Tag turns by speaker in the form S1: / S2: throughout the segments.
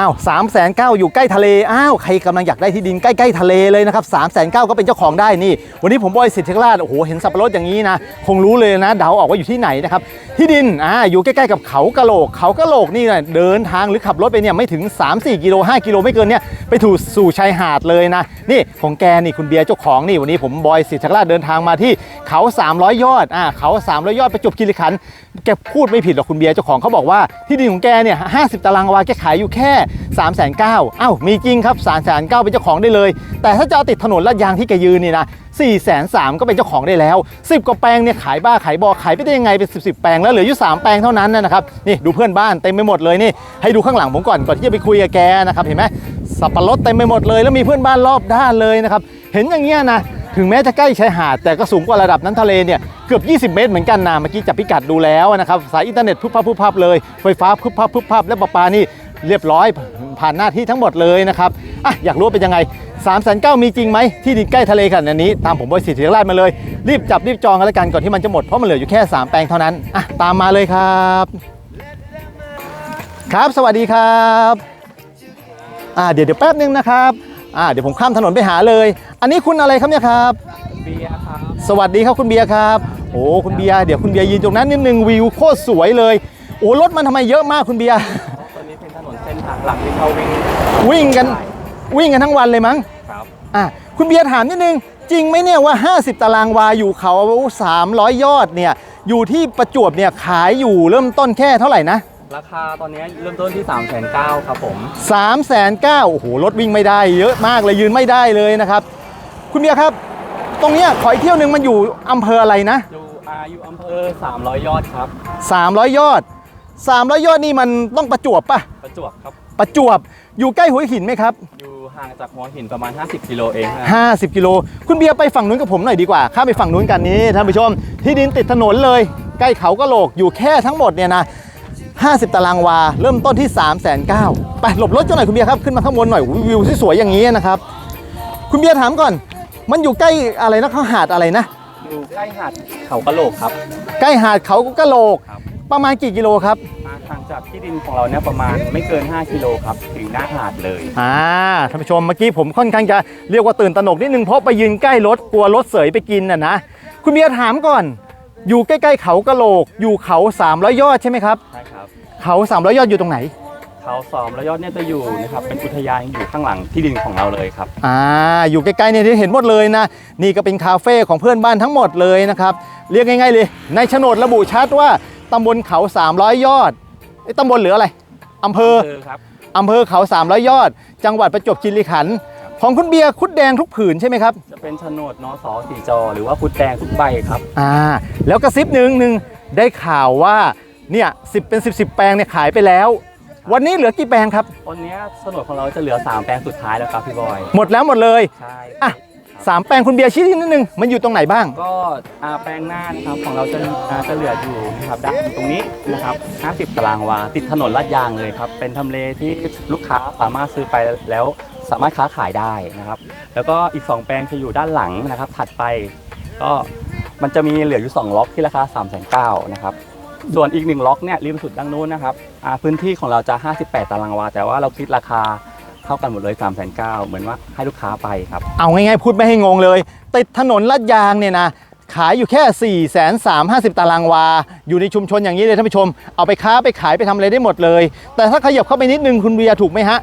S1: อ้าวสามแสนเก้าอยู่ใกล้ทะเล อ้าวใครกำลังอยากได้ที่ดินใกล้ๆทะเลเลยนะครับสามแสนเก้าก็เป็นเจ้าของได้นี่ วันนี้ผมบอยสิทธิราชโอ้โหเห็นสับปะรดอย่างนี้นะ คงรู้เลยนะเดาออกว่าอยู่ที่ไหนนะครับที่ดินอ่าอยู่ใกล้ๆกับเขากะโหลก เขากะโหลกนี่นะเดินทางหรือขับรถไปเนี่ยไม่ถึง 3-4กิโล5กิโลไม่เกินเนี่ยไปถูสู่ชายหาดเลยนะนี่ของแกนี่คุณเบียร์เจ้าของนี่วันนี้ผมบอยสิทธิราชเดินทางมาที่เขา 300 ยอดอ่าเขา 300 ยอดประจวบคีรีขันธ์แกพูดไม่ผิดหรอกคุณเบียร์เจ้าของเขาบอกว่าที่ดินของแกเนี่ย50ตารางวาแกขายอยู่แค่3 9 0 0 0 0อ้าวมีจริงครับ3 9 0 0 0เป็นเจ้าของได้เลย แต่ถ้าจะเอาติดถนนลาดยางที่แกยืนนี่นะ4 3 0 0 0ก็เป็นเจ้าของได้แล้ว 10 กว่าแปลงเนี่ยขายบ้าขายบอขายไปได้ยังไงเป็น 10 10แปลงแล้วเหลืออยู่3แปลงเท่านั้นนะครับนี่ดูเพื่อนบ้านเต็มไปหมดเลยนี่ให้ดูข้างหลังผมก่อนก่อนที่จะไปคุยกับแกนะครับเห็นไหมสับปะรดเต็มไปหมดเลย แล้วมีเพื่อนบ้านรอบด้านเลยนะครับเห็นอย่างเงี้ยนะ ถึงแม้จะใกล้ชายหาดแต่ก็สูงกว่าระดับน้ำทะเลเนี่ยเกือบ 20 เมตรเหมือนกันนะเมื่อกี้จับพิกัดดูแล้วนะครับสายอินเทอร์เน็ตพุบพับพุบพับเลยไฟฟ้าพุบพับพุบพับและประปานี่เรียบร้อยผ่านหน้าที่ทั้งหมดเลยนะครับอะอยากรู้เป็นยังไง3ามแสนเก้ามีจริงไหมที่ดินใกล้ทะเลขนาดนี้ ตามผมบริสิทธิราชมาเลย รีบจับรีบจองกันแล้วกันก่อนที่มันจะหมดเพราะมันเหลืออยู่แค่ 3 แปลงเท่านั้นอะตามมาเลยครับ ครับสวัสดีครับอ่าเดี๋ยวเดี๋ยวแป๊บนึงนะครับ อ่าเดี๋ยวผมข้ามถนนไปหาเลย อันนี้คุณอะไรครับเนี่ยครับ
S2: เบียร์ครับ
S1: สวัสดีครับคุณเบียร์ครับ โอ้คุณเบียร์เดี๋ยวคุณเบียร์ยืนตรงนั้นนิดนึงวิวโคตรสวยเลย โอ้รถมันทำไมเยอะมากคุณเบียร์
S2: ตอนนี้เป็นถนนเส้นทางหลักที่เขาวิ่ง
S1: วิ่งกันวิ่งกันทั้งวันเลยมั้ง
S2: ครับ
S1: อะคุณเบียร์ถามนิดนึง จริงไหมเนี่ยว่า 50 ตารางวาอยู่เขา 300 ยอดเนี่ยอยู่ที่ประจวบเนี่ยขายอยู่เริ่มต้นแค่เท่าไหร่นะ
S2: ราคาตอนนี้เริ่มต้นที่ 3 9 0 0 0ครับผม
S1: 3 9 0 0 0โอ้โห รถวิ่งไม่ได้เยอะมากเลยยืนไม่ได้เลยนะครับ คุณเบียร์ครับ ตรงเนี้ยขออีกเที่ยวหนึ่งมันอยู่อำเภออะไรนะ
S2: อยู่อาอยู่อำเภอ 300 ยอดครับ
S1: 300 ยอด 300 ยอดนี่มันต้องประจวบปะ
S2: ประจวบครับ
S1: ประจวบอยู่ใกล้หัวหินไหมครับ
S2: อยู่ห่างจากหัวหินประมาณ 50 กิโลเองฮะ
S1: 50 กิโล คุณเบียร์ไปฝั่งนู้นกับผมหน่อยดีกว่า ข้ามไปฝั่งนู้นกันนี้ท่านผู้ชม ที่ดินติดถนนเลย ใกล้เขากะโหลกอยู่แค่ทั้งหมดเนี่ยนะ 50 ตารางวา เริ่มต้นที่ 3 9 0 0 0ไปหลบรถจังหน่อยคุณเบียร์ครับ ขึ้นมาข้างบนหน่อยอุ๊ยวิวที่สวยอย่างนี้นะครับ คุณเบียร์ถามก่อน มันอยู่ใกล้อะไรนะเขาหาดอะไรนะ
S2: อยู่ใกล้หาดเขากะโหลกครับ
S1: ใกล้หาดเขากะโหลก
S2: ครับ
S1: ประมาณกี่กิโลครับ
S2: มาทางจากที่ดินของเราเนี่ยประมาณไม่เกิน 5 กิโลครับ ถึงหน้าหาดเลย
S1: อ่าท่านผู้ชมเมื่อกี้ผมค่อนข้างจะเรียกว่าตื่นตระหนกนิดนึงเพราะไปยืนใกล้รถกลัวรถเสยไปกินน่ะนะ คุณเบียร์ถามก่อน อยู่ใกล้ๆเขากะโหลก อยู่เขา300ยอดใช่ไหมครับ
S2: ใช่ครับ
S1: เขา300ยอดอยู่ตรงไหน
S2: เขาสอมแล้วยอดเนี่ยจะอยู่นะครับเป็นอุทยานอยู่ข้างหลังที่ดินของเราเลยครับ
S1: อ่าอยู่ใกล้ๆเนี่ยที่เห็นหมดเลยนะ นี่ก็เป็นคาเฟ่ของเพื่อนบ้านทั้งหมดเลยนะครับ เรียกง่ายๆเลย ในโฉนดระบุชัดว่าตำบลเขา 300 ยอดไอ้ตำบลหรืออะไรอำเภอ
S2: เจอครับ
S1: อำเภอเขา300ยอด จังหวัดประจวบคีรีขันธ์ ของคุณเบียร์คุดแดงทุกผืนใช่ไหมครับ
S2: จะเป็นโฉนดนสสีจอ หรือว่าพุทธแดงทุกใบครับ
S1: อ่าแล้วกระซิบหนึ่งหนึ่งได้ข่าวว่าเนี่ยสิบเป็นสิบสิบแปลงเนี่ยขายไปแล้ว วันนี้เหลือกี่แปลงครับ
S2: ตอนนี้โฉนดของเราจะเหลือ 3 แปลงสุดท้ายแล้วครับพี่บอย
S1: หมดแล้วหมดเลย
S2: ใช่
S1: อะสามแปลงคุณเบียร์ชี้นิดนึงมันอยู่ตรงไหนบ้าง
S2: ก็อ่าแปลงหน้านะครับของเราจะอ่าจะเหลืออยู่นะครับด้านตรงนี้นะครับ50ตารางวาติดถนนลาดยางเลยครับเป็นทำเลที่ลูกค้าสามารถซื้อไปแล้ว สามารถค้าขายได้นะครับ แล้วก็อีก 2 แปลงจะอยู่ด้านหลังนะครับ ถัดไปก็มันจะมีเหลืออยู่ 2 ล็อกที่ราคา3 9 0 0 0นเนะครับส่วนอีก 1 ล็อกเนี่ยริมสุดด้านนู้นนะครับพื้นที่ของเราจะ 58 ตารางวา แต่ว่าเราคิดราคาเท่ากันหมดเลย3 9 0 0 0เหมือนว่าให้ลูกค้าไปครับ
S1: เอาง่ายๆพูดไม่ให้งงเลยติดถนนลาดยางเนี่ยนะขายอยู่แค่4 3 5 0ตารางวา อยู่ในชุมชนอย่างนี้เลยท่านผู้ชม เอาไปค้าไปขายไปทำอะไรได้หมดเลย แต่ถ้าขยับเข้าไปนิดนึงคุณเบียร์ถูกไหมฮะ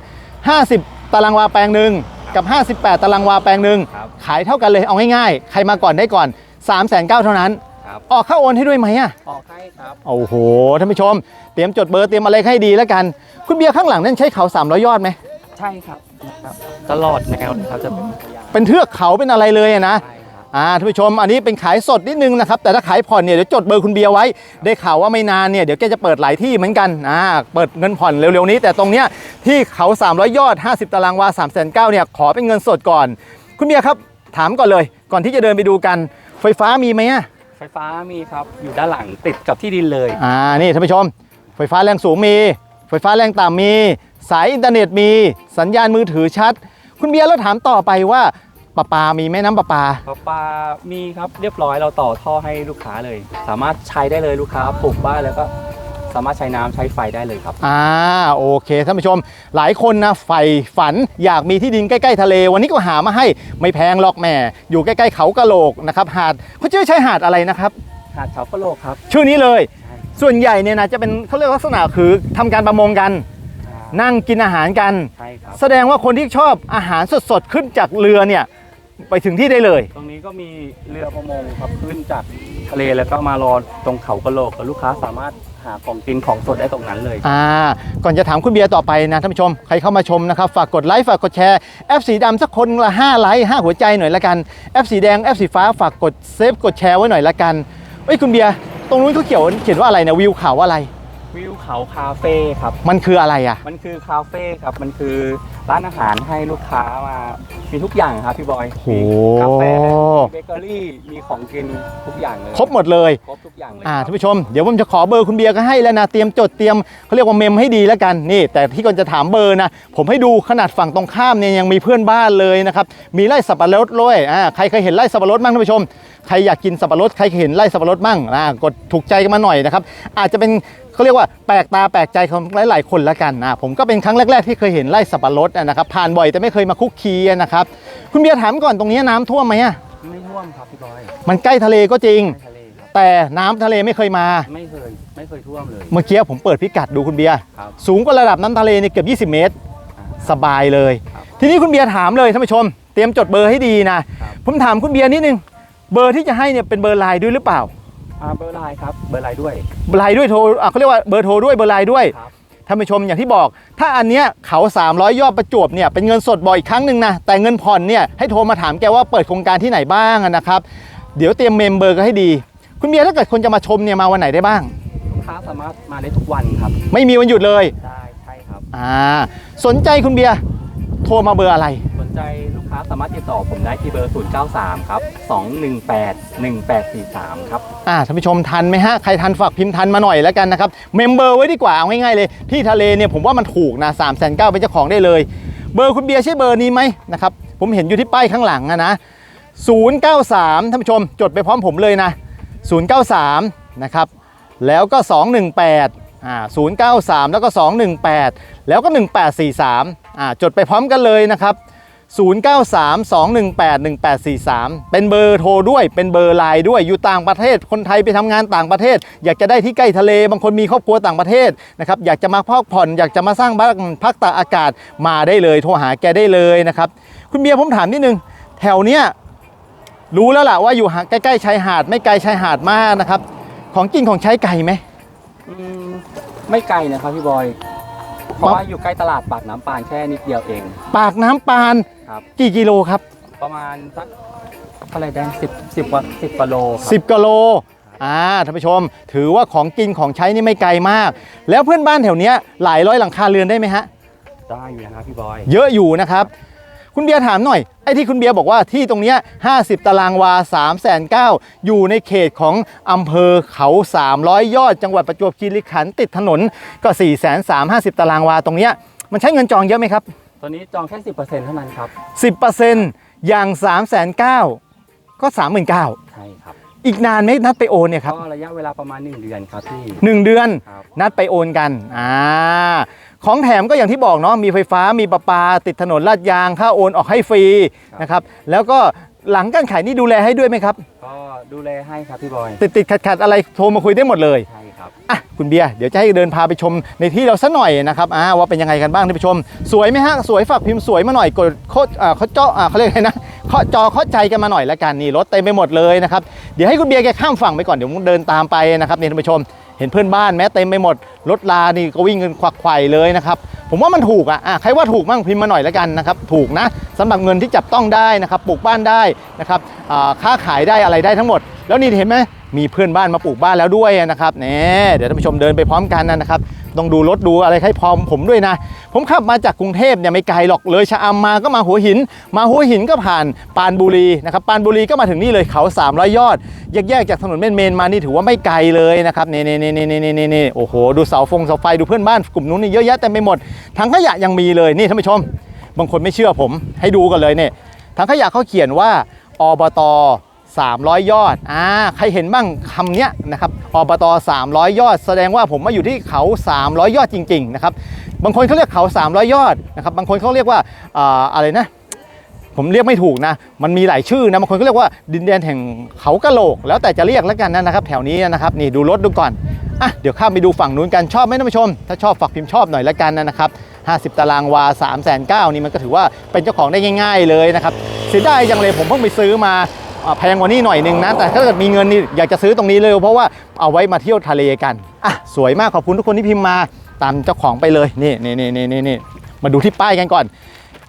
S1: 50 ตารางวาแปลงหนึ่งกับ 58 ตารางวาแปลงหนึ่ง
S2: ครับ
S1: ขายเท่ากันเลยเอาง่ายๆ ใครมาก่อนได้ก่อน 3 9 0 0 0เท่านั้น
S2: ครับ
S1: ออกค่าโอนให้ด้วยไหมอะ
S2: ออกให้ครับ
S1: โอ้โห ท่านผู้ชม เตรียมจดเบอร์เตรียมอะไรให้ดีแล้วกัน คุณเบียร์ข้างหลังนั่นใช้เขา300ยอดไหม
S2: ใช่ครับนะครับตลอดแนวนะครับจะเป็นพยาน
S1: เป็นเทือกเขาเป็นอะไรเลยอะนะ
S2: ใช่ครับ
S1: อ่าท่านผู้ชมอันนี้เป็นขายสดนิดนึงนะครับแต่ถ้าขายผ่อนเนี่ยเดี๋ยวจดเบอร์คุณเบียร์ไว้ ได้ข่าวว่าไม่นานเนี่ยเดี๋ยวแกจะเปิดหลายที่เหมือนกันอ่าเปิดเงินผ่อนเร็วๆนี้ แต่ตรงเนี้ยที่เขา 300 ยอด 50 ตารางวา3 9 0 0เนี่ยขอเป็นเงินสดก่อน คุณเบียร์ครับถามก่อนเลย ก่อนที่จะเดินไปดูกันไฟฟ้ามีไหมอะ
S2: ไฟฟ้ามีครับอยู่ด้านหลังติดกับที่ดินเลย
S1: อ่านี่ท่านผู้ชม ไฟฟ้าแรงสูงมี ไฟฟ้าแรงต่ำมี สายอินเทอร์เน็ตมี สัญญาณมือถือชัด คุณเบียร์แล้วถามต่อไปว่า ประปา มีไหมน้ำประปา
S2: ประปามีครับเรียบร้อยเราต่อท่อให้ลูกค้าเลย สามารถใช้ได้เลยลูกค้าปลูกบ้านแล้วก็สสามารถใช้น้ำใช้ไฟได้เลยครับ
S1: อ่าโอเคท่านผู้ชม หลายคนนะใฝ่ฝันอยากมีที่ดินใกล้ๆทะเล วันนี้ก็หามาให้ไม่แพงหรอกแหม่ อยู่ใกล้ๆเขากะโหลกนะครับหาดเขาชื่อใช้หาดอะไรนะครับ
S2: หาดเขากะโหลกครับ
S1: ชื่อนี้เลย
S2: ใช่
S1: ส่วนใหญ่เนี่ยนะจะเป็นเขาเรียกลักษณะคือทำการประมงกัน
S2: อ่า
S1: นั่งกินอาหารกัน
S2: ใช่ครับ
S1: แสดงว่าคนที่ชอบอาหารสดๆ ขึ้นจากเรือเนี่ย ไปถึงที่ได้เลย
S2: ตรงนี้ก็มีเรือประมงครับขึ้นจากทะเลแล้วก็มารอตรงเขากะโหลกแล้วลูกค้าสามารถหาของกินของสดได้ตรงนั้นเลย
S1: อ่า ก่อนจะถามคุณเบียร์ต่อไปนะท่านผู้ชม ใครเข้ามาชมนะครับ ฝากกดไลค์ ฝากกดแชร์ แอปสีดำสักคนละ 5 ไลค์ 5 หัวใจหน่อยละกัน แอปสีแดง แอปสีฟ้า ฝากกดเซฟ กดแชร์ไว้หน่อยละกันเอ้ย คุณเบียร์ ตรงนู้นเขาเขียนเขียนว่าอะไรนะ วิวเขาอะไร
S2: วิวเขาคาเฟ่ครับ
S1: มันคืออะไรอะ
S2: มันคือคาเฟ่ครับ มันคือร้านอาหารให้ลูกค้ามา มีทุกอย่างครับพี่บอย
S1: โห
S2: มีกาแฟมีเบเกอรี่ มีของกินทุกอย่างเลย
S1: ครบหมดเลย
S2: ครบทุกอย่างเลย
S1: อ่า
S2: ครับ
S1: ท่านผู้ชม เดี๋ยวผมจะขอเบอร์คุณเบียร์ก็ให้แล้วนะ เตรียมจดเตรียมเขาเรียกว่าเมมให้ดีแล้วกัน นี่ แต่ที่ก่อนจะถามเบอร์นะ ผมให้ดูขนาดฝั่งตรงข้ามเนี่ยยังมีเพื่อนบ้านเลยนะครับ มีไร่สับปะรดด้วยอ่า ใครเคยเห็นไร่สับปะรดบ้างท่านผู้ชม ใครอยากกินสับปะรด ใครเคยเห็นไร่สับปะรดบ้างอ่ากดถูกใจกันมาหน่อยนะครับ อาจจะเป็น เขาเรียกว่าแปลกตาแปลกใจของหลาย ๆ คนละกันนะผมก็เป็นครั้งแรก ๆ ที่เคยเห็นไร่สับปะรดอะนะครับผ่านบ่อยแต่ไม่เคยมาคุกคีนะครับคุณเบียร์ถามก่อนตรงนี้น้ำท่วมไหมอะ
S2: ไม่ท่วมครับพี่บอย
S1: มันใกล้ทะเลก็จริง
S2: ไม่ทะเลครับ
S1: แต่น้ำทะเลไม่เคยมา
S2: ไม่เคย ไม่เคยท่วมเลย
S1: เมื่อกี้ผมเปิดพิกัดดูคุณเบียร์
S2: ครับ
S1: สูงกว่าระดับน้ำทะเลเนี่ยเกือบ 20 เมตร
S2: อ่า
S1: สบายเลย
S2: ครับ
S1: ทีนี้คุณเบียร์ถามเลยท่านผู้ชม เตรียมจดเบอร์ให้ดีนะ
S2: ครับ
S1: ผมถามคุณเบียร์นิดนึง เบอร์ที่จะให้เนี่ยเป็นเบอร์ไลน์ด้วยหรือเปล่า
S2: อ่าเบอร์ไลน์ครับ เบอร์ไลน์ด้วย
S1: เบอร์ไลน์ด้วยโทรอะเขาเรียกว่าเบอร์โทรด้วยเบอร์ไลน์ด้วย
S2: ครับ
S1: ท่านผู้ชมอย่างที่บอก ถ้าอันเนี้ยเขา 300 ยอดประจวบเนี่ยเป็นเงินสดบอกอีกครั้งหนึ่งนะแต่เงินผ่อนเนี่ยให้โทรมาถามแกว่าเปิดโครงการที่ไหนบ้างอะนะครับ เดี๋ยวเตรียมเมมเบอร์ก็ให้ดี คุณเบียร์ถ้าเกิดคนจะมาชมเนี่ยมาวันไหนได้บ้าง
S2: ลูกค้าสามารถมาได้ทุกวันครับ
S1: ไม่มีวันหยุดเลย
S2: ได้ ใช่ครับ
S1: อ่าสนใจคุณเบียร์โทรมาเบอร์อะไร
S2: สนใจ ลูกค้าสามารถติดต่อผมได้ที่เบอร์ 093 ครับ 218 1843 ครับ
S1: อ่าท่านผู้ชมทันไหมฮะ ใครทันฝากพิมพ์ทันมาหน่อยแล้วกันนะครับ เมมเบอร์ไว้ดีกว่า เอาง่ายๆเลย ที่ทะเลเนี่ยผมว่ามันถูกนะ3ามแสนเเป็นเจ้าของได้เลย เบอร์คุณเบียร์ใช่เบอร์นี้ไหมนะครับ ผมเห็นอยู่ที่ป้ายข้างหลังอะนะ 093 ท่านผู้ชม จดไปพร้อมผมเลยนะ 093 นะครับ แล้วก็ 218อ่า093 แล้วก็ 218 แล้วก็ 1843อ่าจดไปพร้อมกันเลยนะครับ 0932181843 เป็นเบอร์โทรด้วยเป็นเบอร์ไลน์ด้วยอยู่ต่างประเทศ คนไทยไปทำงานต่างประเทศ อยากจะได้ที่ใกล้ทะเลบางคนมีครอบครัวต่างประเทศนะครับอยากจะมาพักผ่อนอยากจะมาสร้างบ้านพักตากอากาศมาได้เลยโทรหาแกได้เลยนะครับคุณเบียร์ผมถามนิดนึงแถวเนี้ยรู้แล้วล่ะว่าอยู่ห่างใกล้ๆชายหาด ไม่ไกลชายหาดมากนะครับ ของกินของใช้ไก่ไหม
S2: อืมไม่ไกลนะครับพี่บอยเพราะว่าอยู่ใกล้ตลาดปากน้ำปานแค่นิดเดียวเอง
S1: ปากน้ำปาน
S2: ครับ
S1: กี่กิโลครับ
S2: ประมาณสักเท่าไหรแดงสิบสิบกว่าสิบกว่าโลครับ
S1: 10กิโลอ่าท่านผู้ชม ถือว่าของกินของใช้นี่ไม่ไกลมาก แล้วเพื่อนบ้านแถวเนี้ยหลายร้อยหลังคาเรือนได้ไหมฮะ
S2: ได้อยู่นะครับพี่บอย
S1: เยอะอยู่นะครับ คุณเบียร์ถามหน่อย ไอ้ที่คุณเบียร์บอกว่าที่ตรงเนี้ย50 ตารางวา3 9 0 0 0อยู่ในเขตของอำเภอเขา 300 ยอด จังหวัดประจวบคีรีขันธ์ติดถนนก็ 4 3 5 0 ตารางวาตรงเนี้ยมันใช้เงินจองเยอะไหมครับ
S2: ตอนนี้จองแค่สิบเปอร์เซ็นต์เท่านั้นครับ
S1: 10%อย่าง 3 9 0 0 0ก็39,000
S2: ใช่ครับ
S1: อีกนานไหมนัดไปโอนเนี่ยครับ
S2: ก็ระยะเวลาประมาณ 1 เดือนครับพี่
S1: หนึ่งเดือน
S2: ครับ
S1: นัดไปโอนกันอ่าของแถมก็อย่างที่บอกเนาะมีไฟฟ้ามีประปา ติดถนนลาดยางค่าโอนออกให้ฟรีนะครับแล้วก็หลังการขายนี่ดูแลให้ด้วยไหมครับ
S2: ก็ดูแลให้ครับพี่บอย
S1: ติดติดขัดขัดๆอะไรโทรมาคุยได้หมดเลย
S2: ใช่ ครับ
S1: อะคุณเบียร์เดี๋ยวจะให้เดินพาไปชมในที่เราสัหน่อยนะครับอ่าว่าเป็นยังไงกันบ้างท่านผู้ชม สวยไหมฮะสวยฝากพิมพ์สวยมาหน่อยกดโคดอ่าเขาเจาะอ่าเขาเรียกอะไรนะเคาะจอเคาะใจกันมาหน่อยละกันนี่รถเต็มไปหมดเลยนะครับเดี๋ยวให้คุณเบียร์แกข้ามฝั่งไปก่อนเดี๋ยวผมเดินตามไปนะครับนี่ท่านผู้ชม เห็นเพื่อนบ้านแม้เต็มไปหมดรถลานี่ก็วิ่งกันควักไขว่เลยนะครับ ผมว่ามันถูกอะอะใครว่าถูกมั่งพิมพ์มาหน่อยแล้วกันนะครับ ถูกนะสำหรับเงินที่จับต้องได้นะครับปลูกบ้านได้นะครับค่าค้าขายได้อะไรได้ทั้งหมด แล้วนี่เห็นไหมมีเพื่อนบ้านมาปลูกบ้านแล้วด้วยนะครับเน่เดี๋ยวท่านผู้ชมเดินไปพร้อมกันนะครับ ต้องดูรถดูอะไรให้พร้อมผมด้วยนะ ผมขับมาจากกรุงเทพเนี่ยไม่ไกลหรอกเลยชะอำมาก็มาหัวหิน มาหัวหินก็ผ่านปานบุรีนะครับปานบุรีก็มาถึงนี่เลยเขา300ยอดแยกๆจากถนนเมนเมนมานี่ถือว่าไม่ไกลเลยนะครับนี่นี่นี่นี่นี่นี่นี่โอ้โหดูเสาฟงเสาไฟดูเพื่อนบ้านกลุ่มนู้นนี่เยอะแยะเต็มไปหมดถังขยะยังมีเลยนี่ท่านผู้ชม บางคนไม่เชื่อผมให้ดูกันเลยเนี่ยถังขยะเขาเขียนว่าอบต 300 ยอด อ่า ใครเห็นบ้างคำเนี้ยนะครับ อบต 300 ยอด แสดงว่าผมมาอยู่ที่เขา 300 ยอดจริง ๆ นะครับ บางคนเขาเรียกเขา 300 ยอดนะครับ บางคนเขาเรียกว่าอ่าอะไรนะ ผมเรียกไม่ถูกนะ มันมีหลายชื่อนะ บางคนก็เรียกว่าดินแดนแห่งเขากะโหลก แล้วแต่จะเรียกแล้วกันนะครับ แถวนี้นะครับ นี่ดูรถดูก่อน อะ เดี๋ยวข้ามไปดูฝั่งนู้นกัน ชอบไหมท่านผู้ชม ถ้าชอบฝากพิมพ์ชอบหน่อยแล้วกันนะครับ50 ตารางวา 3 9 0 0 0นี่มันก็ถือว่าเป็นเจ้าของได้ง่าย ๆ เลยนะครับ เสียดายจังเลยผมเพิ่งไปซื้อมา แพงกว่านี้หน่อยนึงนะ แต่ถ้าเกิดมีเงินนี่อยากจะซื้อตรงนี้เลย เพราะว่าเอาไว้มาเที่ยวทะเลกันอะสวยมากขอบคุณทุกคนที่พิมพ์มาตามเจ้าของไปเลยนี่นี่นี่นี่นี่มาดูที่ป้ายกันก่อน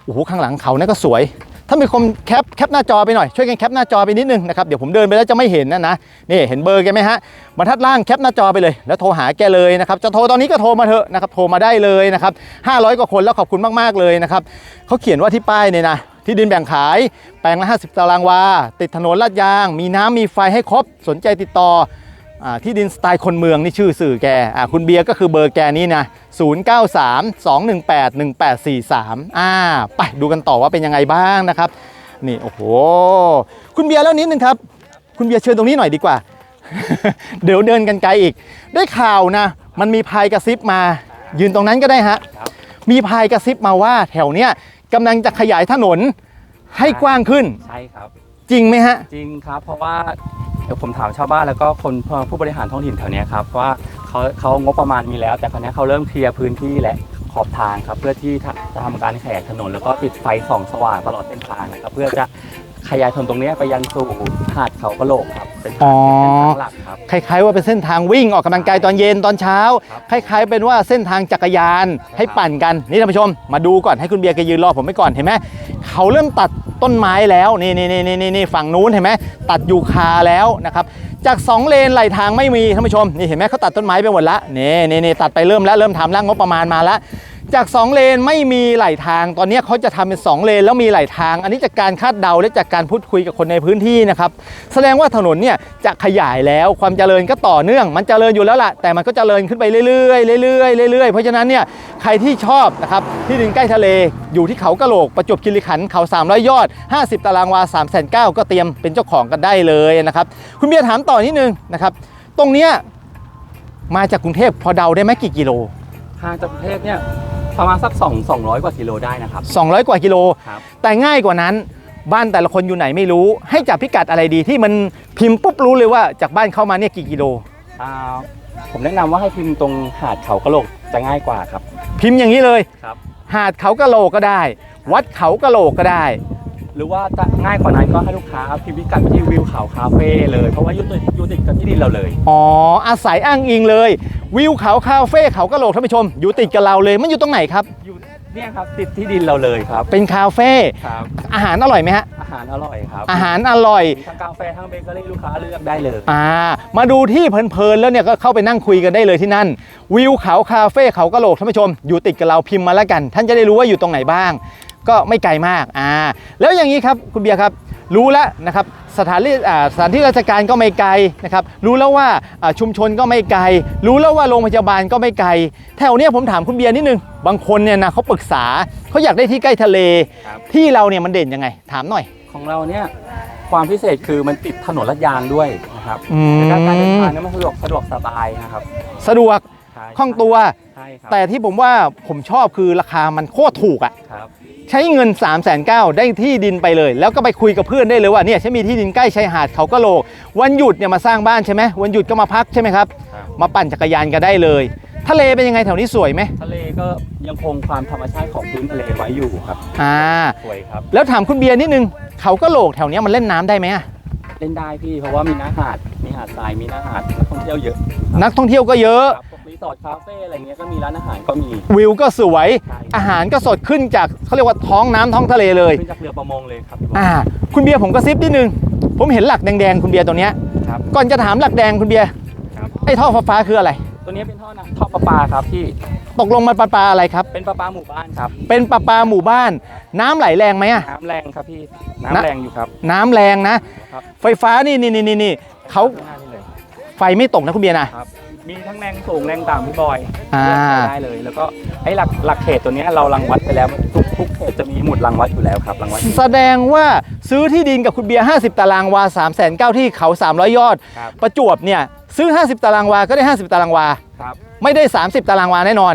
S1: โอ้โหข้างหลังเขาเนี่ยก็สวย ถ้ามีคนแคปแคปหน้าจอไปหน่อยช่วยกันแคปหน้าจอไปนิดนึงนะครับเดี๋ยวผมเดินไปแล้วจะไม่เห็นนะนะนี่เห็นเบอร์แกไหมฮะบรรทัดล่างแคปหน้าจอไปเลย แล้วโทรหาแกเลยนะครับจะโทรตอนนี้ก็โทรมาเถอะนะครับโทรมาได้เลยนะครับ500กว่าคนแล้วขอบคุณมากๆเลยนะครับเขาเขียนว่าที่ป้ายเนี่ยนะ ที่ดินแบ่งขาย แปลงละ 50 ตารางวา ติดถนนลาดยาง มีน้ำมีไฟให้ครบ สนใจติดต่ออ่าที่ดินสไตล์คนเมืองนี่ชื่อสื่อแกอ่าคุณเบียร์ก็คือเบอร์แกนี้นะ 093 218 1843 อ่า ไปดูกันต่อว่าเป็นยังไงบ้างนะครับ นี่โอ้โห คุณเบียร์แล้วนิดนึงครับ คุณเบียร์เชิญตรงนี้หน่อยดีกว่า เดี๋ยวเดินกันไกลอีก ได้ข่าวนะ มันมีพายกระซิบมา ยืนตรงนั้นก็ได้ฮะ
S2: ครับ
S1: มีพายกระซิบมาว่าแถวเนี้ย กำลังจะขยายถนนให้กว้างขึ้น
S2: ใช่ครับ
S1: จริงไหมฮะ
S2: จริงครับ เพราะว่าเดี๋ยวผมถามชาวบ้านแล้วก็คนผู้บริหารท้องถิ่นแถวเนี้ยครับว่าเขาเขางบประมาณมีแล้ว แต่คราวเนี้ยเขาเริ่มเคลียร์พื้นที่และขอบทางครับเพื่อที่จะทำการขยายถนนแล้วก็ติดไฟส่องสว่างตลอดเส้นทางนะครับเพื่อจะ ขยายถนนตรงเนี้ยไปยังสู่หาดเขากะโหลกครับ เป็น
S1: อ๋
S2: ทาง
S1: อ
S2: เป็นทางหลักครับ
S1: คล้ายๆว่าเป็นเส้นทางวิ่งออกกำลังกายตอนเย็นตอนเช้า
S2: ครับ
S1: คล้ายๆเป็นว่าเส้นทางจักรยานให้ปั่นกันนี่ท่านผู้ชม มาดูก่อนให้คุณเบียร์แกยืนรอผมไว้ก่อนเห็นไหมเขาเริ่มตัดต้นไม้แล้วนี่นี่นี่นี่นี่ฝั่งนู้นเห็นไหมตัดยูคาแล้วนะครับจาก2เลนไหลทางไม่มีท่านผู้ชมนี่เห็นไหมเขาตัดต้นไม้ไปหมดละนี่นี่นี่ตัดไปเริ่มแล้วเริ่มทำแล้วงบประมาณมาแล้ว จาก 2 เลนไม่มีไหลทาง ตอนนี้เขาจะทำเป็น 2 เลนแล้วมีไหลทาง อันนี้จากการคาดเดาและจากการพูดคุยกับคนในพื้นที่นะครับแสดงว่าถนนเนี่ยจะขยายแล้วความเจริญก็ต่อเนื่อง มันเจริญอยู่แล้วล่ะแต่มันก็เจริญขึ้นไปเรื่อยๆเรื่อยๆเรื่อยๆเพราะฉะนั้นเนี่ยใครที่ชอบนะครับที่ดินใกล้ทะเลอยู่ที่เขากระโหลกประจวบคีรีขันธ์เขา 300 ยอด 50 ตารางวา3 9 0 0 0ก็เตรียมเป็นเจ้าของกันได้เลยนะครับคุณเบียร์ถามต่อนิดนึงนะครับตรงเนี้ยมาจากกรุงเทพพอเดาได้ไหมกี่กิโล
S2: ห่างจากกรุงเทพเนี่ย ประมาณสัก2 200 กว่ากิโลได้นะครับ
S1: 200 กว่ากิโล
S2: ครับ
S1: แต่ง่ายกว่านั้น บ้านแต่ละคนอยู่ไหนไม่รู้ ให้จับพิกัดอะไรดีที่มันพิมพ์ปุ๊บรู้เลยว่าจากบ้านเข้ามาเนี่ยกี่กิโล
S2: อ่าผมแนะนำว่าให้พิมพ์ตรงหาดเขากะโหลกจะง่ายกว่าครับ
S1: พิมพ์อย่างนี้เลย
S2: ครับ
S1: หาดเขากะโหลกก็ได้ วัดเขากะโหลกก็ได้
S2: หรือว่าจะง่ายกว่านั้นก็ให้ลูกค้าพิมพ์พิกัดไปที่วิวเขาคาเฟ่เลยเพราะว่าอยู่ติดอยู่ติดกับที่ดินเราเลย
S1: อ๋อ อาศัยอ้างอิงเลย วิวเขาคาเฟ่เขากะโหลกท่านผู้ชม อยู่ติดกับเราเลย มันอยู่ตรงไหนครับ
S2: อยู่เนี่ยครับติดที่ดินเราเลยครับ
S1: เป็นคาเฟ่
S2: ครับ
S1: อาหารอร่อยไหมฮะ
S2: อาหารอร่อยครับ
S1: อาหารอร่อย
S2: มีทั้งกาแฟทั้งเบเกอรี่ลูกค้าเลือกได้เลย
S1: อ่า มาดูที่เพลินๆแล้วเนี่ยก็เข้าไปนั่งคุยกันได้เลยที่นั่น วิวเขาคาเฟ่เขากะโหลกท่านผู้ชม อยู่ติดกับเราพิมพ์มาแล้วกัน ท่านจะได้รู้ว่าอยู่ตรงไหนบ้าง ก็ไม่ไกลมากอ่าแล้วอย่างนี้ครับคุณเบียร์ครับรู้แล้วนะครับสถานที่อ่าสถานที่ราชการก็ไม่ไกลนะครับรู้แล้วว่าอ่าชุมชนก็ไม่ไกล รู้แล้วว่าโรงพยาบาลก็ไม่ไกล แถวเนี้ยผมถามคุณเบียร์นิดนึง บางคนเนี่ยนะเขาปรึกษาเขาอยากได้ที่ใกล้ทะเล
S2: ครับ
S1: ที่เราเนี่ยมันเด่นยังไง ถามหน่อย
S2: ของเราเนี่ยความพิเศษคือมันติดถนนลาดยางด้วยนะครับ
S1: อื
S2: ในการการเดิน
S1: ม
S2: ทางเนี่ยมันสะดวกสะดวกสบายนะครับ
S1: สะดวก
S2: ใช่
S1: คล่องตัว
S2: ใช่ครับ
S1: แต่ที่ผมว่าผมชอบคือราคามันโคตรถูกอะ
S2: ครับ
S1: ใช้เงิน 3 9 0 0 0ได้ที่ดินไปเลย แล้วก็ไปคุยกับเพื่อนได้เลยว่าเนี่ยฉันมีที่ดินใกล้ชายหาดเขากะโหลกวันหยุดเนี่ยมาสร้างบ้านใช่ไหมวันหยุดก็มาพักใช่ไหมครับ
S2: ครับ
S1: มาปั่นจักรยานกันได้เลย ทะเลเป็นยังไงแถวนี้สวยไหม
S2: ทะเลก็ยังคงความธรรมชาติของพื้นทะเลไว้อยู่ครับ
S1: อ่า
S2: สวยครับ
S1: แล้วถามคุณเบียร์นิดนึงเขากะโหลกแถวเนี้ยมันเล่นน้ำได้ไหมอะ
S2: เล่นได้พี่เพราะว่ามีหน้าหาดมีหาดทรายมีหน้าหาดนักท่องเที่ยวเยอะ
S1: นักท่องเที่ยวก็เยอะ
S2: ครับพวกรี สอร์ทคาเฟ่อะไรเงี้ยก็มีร้านอาหารก็มี
S1: วิวก็สวย
S2: ใช่
S1: อาหารก็สดขึ้นจากเขาเรียกว่าท้องน้ำท้องทะเลเลย
S2: ขึ้นจากเรือประมงเลยครับ
S1: อ่า คุณเบียร์ผมกระซิบนิดนึง ผมเห็นหลักแดงๆคุณเบียร์ตัวเนี้ย
S2: ครับ
S1: ก่อนจะถามหลักแดงคุณเบียร์
S2: ครับ
S1: ไอ้ท่อฟ้าๆคืออะไร
S2: ตัวนี้เป็นท่อน้ำท่อประปาครับพี่
S1: ตกลงมันปลาปลาอะไรครับ
S2: เป็นประปาหมู่บ้านครับ
S1: เป็นปลาปลาหมู่บ้าน น้ำไหลแรงไหมอะ
S2: น้ำแรงครับพี่
S1: นะ
S2: น้ำ แรงอยู่ครับ
S1: น้ำแรงนะ
S2: ครับ
S1: ไฟฟ้านี่นี่นี่นี่นี่เขา
S2: ข้งหน้านี่เลย
S1: ไฟไม่ตกนะคุณเบียร์นะ
S2: ครับ มีทั้งแรงสูงแรงต่ำพี่บอย
S1: อ่า
S2: เลือกใช้ได้เลย แล้วก็ไอ้หลักหลักเขตตัวเนี้ยเรารังวัดไปแล้วทุกทุกเขตจะมีหมุดรังวัดอยู่แล้วครับรังวัดอยู่
S1: แสดงว่าซื้อที่ดินกับคุณเบียร์50 ตารางวา3 9 0 0 0ที่เขา 300 ยอด
S2: ครับ
S1: ประจวบเนี่ยซื้อ 50 ตารางวาก็ได้ 50 ตารางวา
S2: ครับ
S1: ไม่ได้ 30 ตารางวาแน่นอน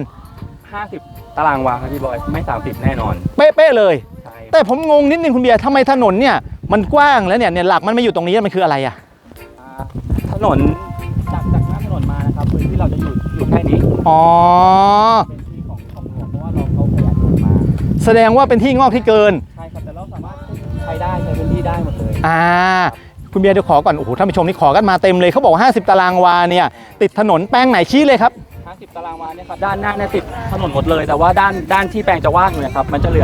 S2: 50ตารางวาครับพี่บอยไม่30แน่นอน
S1: เป๊ะๆเลย
S2: ใช่
S1: แต่ผมงงนิดนึงคุณเบียร์ทำไมถนนเนี่ยมันกว้างแล้วเนี่ยเนี่ยหลักมันไม่อยู่ตรงนี้มันคืออะไรอะ
S2: อ่าถนนจากจากห น้าถนนมานะครับพื้นที่เราจะอยู่อยู่แค่นี้
S1: อ๋อ
S2: เป็นที่ของของหลวงเพราะว่าเราเขาขยายผลมา
S1: แสดงว่าเป็นที่งอกที่เกิน
S2: ใช่ครับแต่เราสามารถใช้ได้ใช้พื้นที่ได้หมดเลย
S1: อ่า คุณเบียร์เดี๋ยวขอก่อน โอ้โห ท่านผู้ชมนี่ขอกันมาเต็มเลย เขาบอกว่า50 ตารางวาเนี่ย ติดถนนแป้งไหนชี้เลยครับ
S2: 50 ตารางวาเนี่ยครับด้านหน้าเนี่ยติดถนนหมดเลย แต่ว่าด้านด้านที่แปลงจะว่างอยู่เนะครับมันจะเหลือ